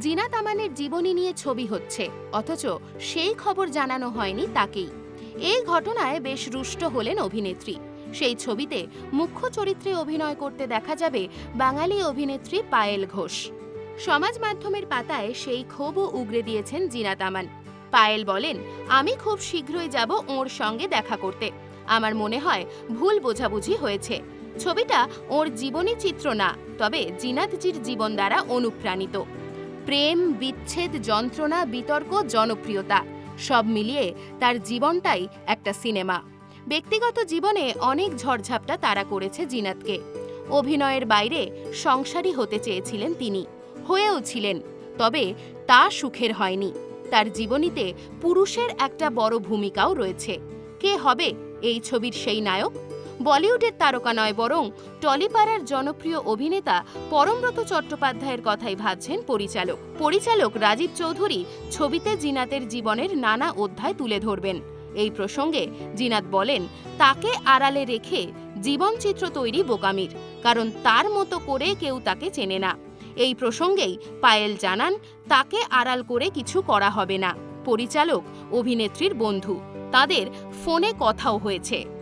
জিনাত আমানের জীবনী নিয়ে ছবি হচ্ছে, অথচ সেই খবর জানানো হয়নি তাকেই। এই ঘটনায় বেশ রুষ্ট হলেন অভিনেত্রী। সেই ছবিতে মুখ্য চরিত্রে অভিনয় করতে দেখা যাবে বাঙালি অভিনেত্রী পায়েল ঘোষ। সমাজ মাধ্যমের পাতায় সেই ক্ষোভও উগরে দিয়েছেন জিনাত আমান পায়েল বলেন, আমি খুব শীঘ্রই যাব ওর সঙ্গে দেখা করতে। আমার মনে হয় ভুল বোঝাবুঝি হয়েছে। ছবিটা ওর জীবনী চিত্র না, তবে জিনাতজির জীবন দ্বারা অনুপ্রাণিত। প্রেম, বিচ্ছেদ, যন্ত্রণা, বিতর্ক, জনপ্রিয়তা, সব মিলিয়ে তার জীবনটাই একটা সিনেমা। ব্যক্তিগত জীবনে অনেক ঝড়ঝাপটা তারা করেছে জিনাতকে। অভিনয়ের বাইরে সংসারী হতে চেয়েছিলেন তিনি, হয়েও ছিলেন, তবে তা সুখের হয়নি। তার জীবনীতে পুরুষের একটা বড় ভূমিকাও রয়েছে। কে হবে এই ছবির সেই নায়ক? বলিউডের তারকা নয় বরং টলিপাড়ার জনপ্রিয় অভিনেতা পরমব্রত চট্টোপাধ্যায়ের কথাই ভাবছেন পরিচালক। পরিচালক রাজীব চৌধুরী ছবিতে জিনাতের জীবনের নানা অধ্যায় তুলে ধরবেন। এই প্রসঙ্গে জিনাত বলেন, তাকে আড়ালে রেখে জীবনচিত্র তৈরি বোকামির, কারণ তার মতো করে কেউ তাকে চেনে না। এই প্রসঙ্গেই পায়েল জানান, তাকে আড়াল করে কিছু করা হবে না। পরিচালক অভিনেত্রীর বন্ধু। তাদের ফোনে কথাও হয়েছে।